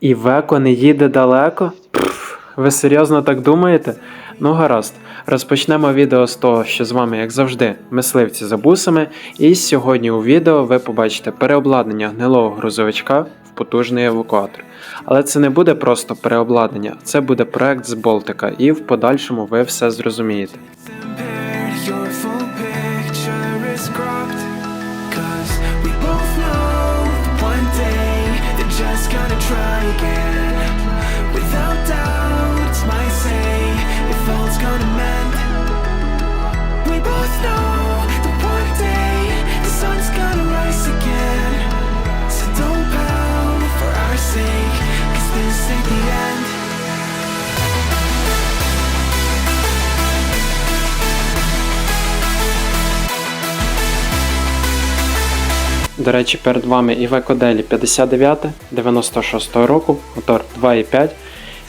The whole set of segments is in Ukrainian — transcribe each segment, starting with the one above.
І Веко не їде далеко? Пф, ви серйозно так думаєте? Ну гаразд, розпочнемо відео з того, що з вами, як завжди, мисливці за бусами. І сьогодні у відео ви побачите переобладнання гнилого грузовичка в потужний евакуатор. Але це не буде просто переобладнання, це буде проект з Болтика, і в подальшому ви все зрозумієте. Try again. Without doubt, might say if all's gonna mend. We both know that one day the sun's gonna rise again. So don't pout for our sake, cause this ain't the До речі, перед вами Iveco Daily 59 96 року, мотор 2.5.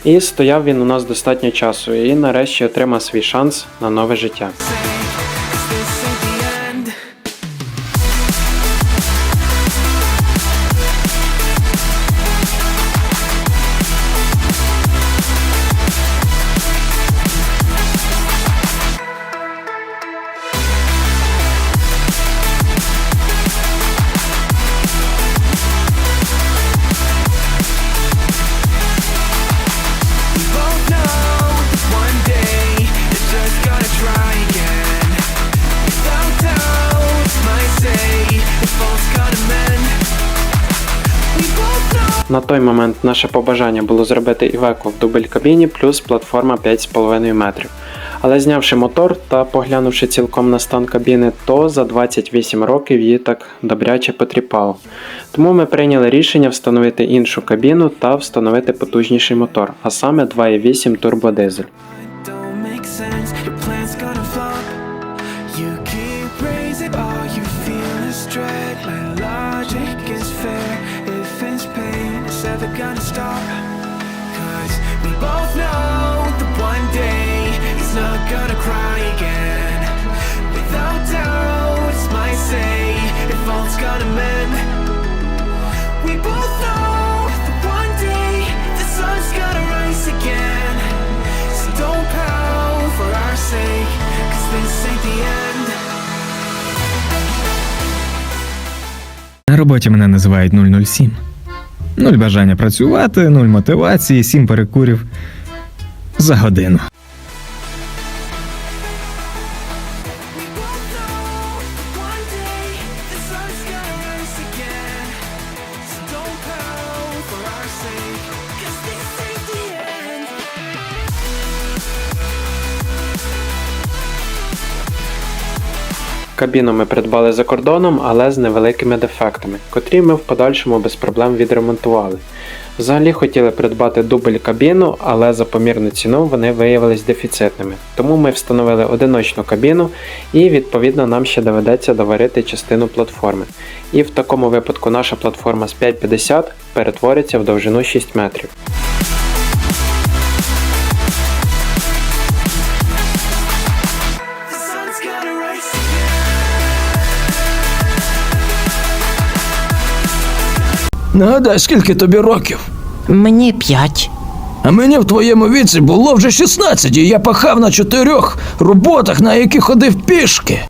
І стояв він у нас достатньо часу, і нарешті отримав свій шанс на нове життя. На той момент наше побажання було зробити Iveco в дубль кабіні плюс платформа 5,5 метрів. Але знявши мотор та поглянувши цілком на стан кабіни, то за 28 років її так добряче потріпало. Тому ми прийняли рішення встановити іншу кабіну та встановити потужніший мотор, а саме 2,8 турбодизель. Gonna stop. Cause we both know that one day he's not gonna cry again. Without doubt, might say if all's gonna mend. We both know that one day the sun's gonna rise again. So don't pout for our sake, cause this ain't the end. На роботі мене називають 007. Нуль бажання працювати, нуль мотивації, сім перекурів за годину. Кабіну ми придбали за кордоном, але з невеликими дефектами, котрі ми в подальшому без проблем відремонтували. Взагалі хотіли придбати дубль кабіну, але за помірну ціну вони виявились дефіцитними. Тому ми встановили одиночну кабіну і відповідно нам ще доведеться доварити частину платформи. І в такому випадку наша платформа з 5,50 перетвориться в довжину 6 метрів. Нагадай, скільки тобі років? Мені п'ять. А мені в твоєму віці було вже 16, і я пахав на чотирьох роботах, на які ходив пішки.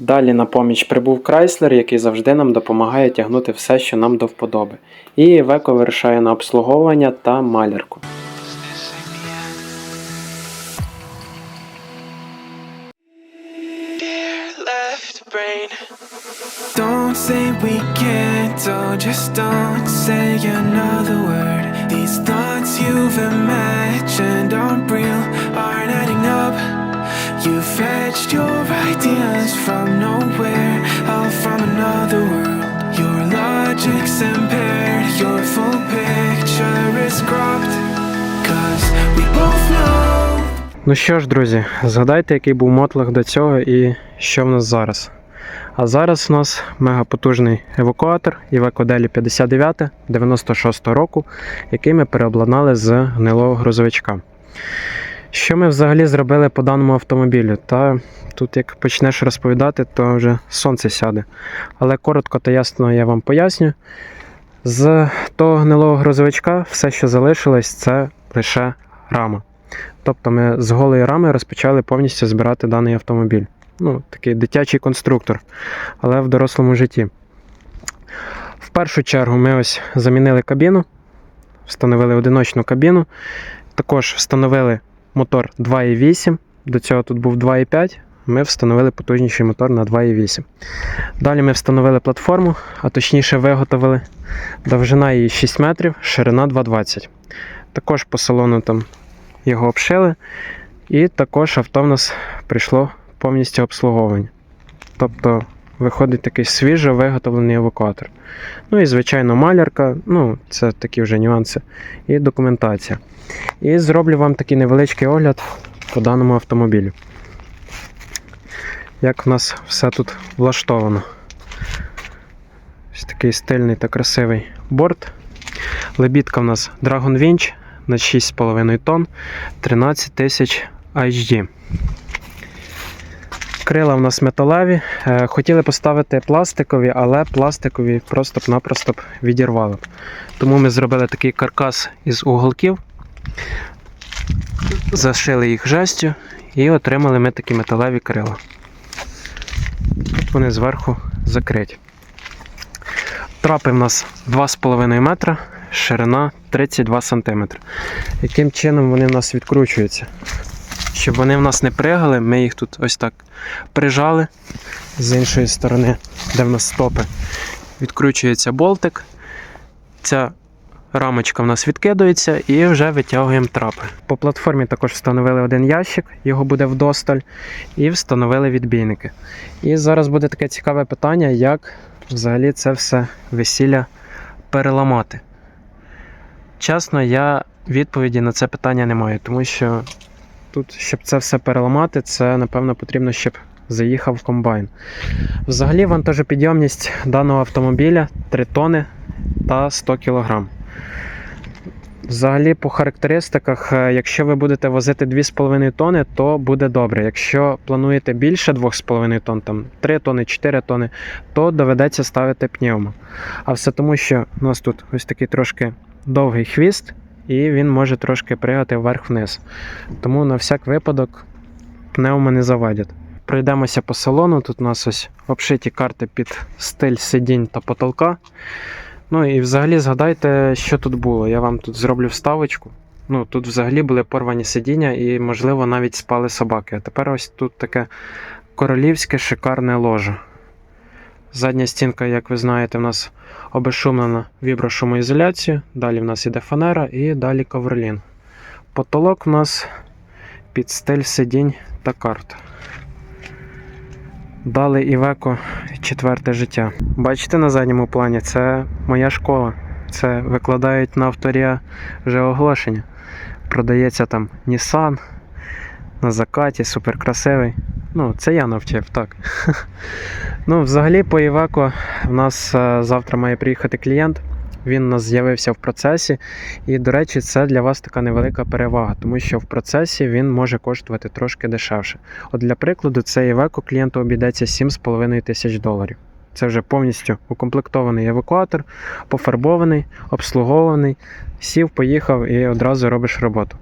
Далі на поміч прибув Крайслер, який завжди нам допомагає тягнути все, що нам до вподоби. І Веко вирішає на обслуговування та малярку. Don't say we can't, oh, just don't say another word. These thoughts you've imagined aren't real, aren't adding up. You fetched your ideas from nowhere, all from another world. Your logic's impaired, your full picture is cropped. Cause we both know Ну що ж, друзі, згадайте, який був мотлах до цього і що в нас зараз. А зараз у нас мегапотужний евакуатор Deli 59 96 року, який ми переобладнали з гнилого грузовичка. Що ми взагалі зробили по даному автомобілю? Та тут як почнеш розповідати, то вже сонце сяде. Але коротко та ясно я вам поясню. З того гнилого грузовичка все, що залишилось, це лише рама. Тобто ми з голої рами розпочали повністю збирати даний автомобіль. Ну, такий дитячий конструктор, але в дорослому житті. В першу чергу ми ось замінили кабіну, встановили одиночну кабіну. Також встановили мотор 2,8. До цього тут був 2,5. Ми встановили потужніший мотор на 2,8. Далі ми встановили платформу, а точніше виготовили. Довжина її 6 метрів, ширина 2,20. Також по салону там його обшили. І також авто в нас прийшло повністю обслуговування. Тобто виходить такий свіжо виготовлений евакуатор. Ну і, звичайно, малярка, ну, це такі вже нюанси, і документація. І зроблю вам такий невеличкий огляд по даному автомобілю. Як в нас все тут влаштовано. Ось такий стильний та красивий борт. Лебідка в нас Dragon Winch на 6,5 тонн, 13 тисяч HD. Крила в нас металеві. Е, Хотіли поставити пластикові, але пластикові просто-напросто відірвали. Тому ми зробили такий каркас із уголків, зашили їх жестю і отримали ми такі металеві крила. Тут вони зверху закриті. Трапи в нас 2,5 метра, ширина 32 см. Яким чином вони в нас відкручуються? Щоб вони в нас не пригали, ми їх тут ось так прижали з іншої сторони, де в нас стопи. Відкручується болтик. Ця рамочка в нас відкидується і вже витягуємо трапи. По платформі також встановили один ящик, його буде вдосталь, і встановили відбійники. І зараз буде таке цікаве питання, як взагалі це все весілля переламати. Чесно, я відповіді на це питання не маю, тому що тут, щоб це все переламати, це напевно потрібно, щоб заїхав комбайн. Взагалі, вантажопідйомність даного автомобіля 3 тони та 100 кг. Взагалі, по характеристиках, е, якщо ви будете возити 2,5 тони, то буде добре. Якщо плануєте більше 2,5 тонн, там 3 тони, 4 тони, то доведеться ставити пневмо. А все тому, що у нас тут ось такий трошки довгий хвіст, і він може трошки пригати вверх-вниз. Тому на всяк випадок пневмо не завадять. Пройдемося по салону. Тут у нас ось обшиті карти під стиль сидінь та потолка. Ну і взагалі згадайте, що тут було. Я вам тут зроблю вставочку. Ну, тут взагалі були порвані сидіння і, можливо, навіть спали собаки. А тепер ось тут таке королівське шикарне ложе. Задня стінка, як ви знаєте, в нас обезшумлена віброшумоізоляцією. Далі в нас іде фанера і далі ковролін. Потолок у нас під стиль сидінь та карт. Дали Івеко четверте життя. Бачите на задньому плані, це моя школа. Це викладають на авторія вже оголошення. Продається там Nissan на закаті, суперкрасивий. Ну, це я навчив, так. ну, взагалі, по Івеко в нас е, завтра має приїхати клієнт. Він у нас з'явився в процесі. І, до речі, це для вас така невелика перевага, тому що в процесі він може коштувати трошки дешевше. От для прикладу, цей Iveco клієнту обійдеться 7,5 тисяч доларів. Це вже повністю укомплектований евакуатор, пофарбований, обслугований, сів, поїхав і одразу робиш роботу.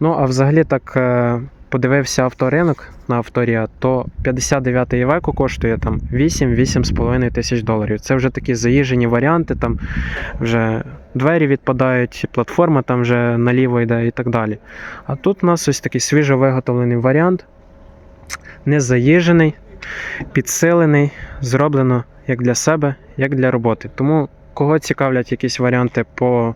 Ну, а взагалі так е, подивився авторинок на авторія, то 59 Iveco коштує там 8-8,5 тисяч доларів. Це вже такі заїжджені варіанти, там вже двері відпадають, платформа там вже наліво йде і так далі. А тут у нас ось такий свіжо виготовлений варіант, не заїжджений, підсилений, зроблено як для себе, як для роботи. Тому кого цікавлять якісь варіанти по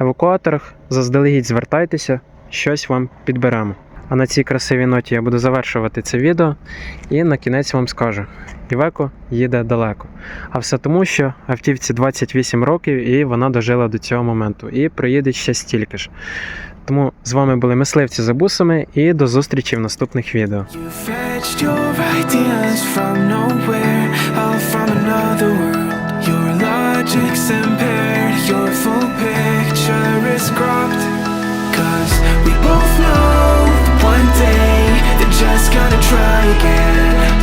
евакуаторах, заздалегідь звертайтеся, щось вам підберемо. А на цій красивій ноті я буду завершувати це відео і на кінець вам скажу: Івеко їде далеко. А все тому, що автівці 28 років і вона дожила до цього моменту і проїде ще стільки ж. Тому з вами були мисливці за бусами і до зустрічі в наступних відео. You fetched your ideas One day, they're just gonna try again.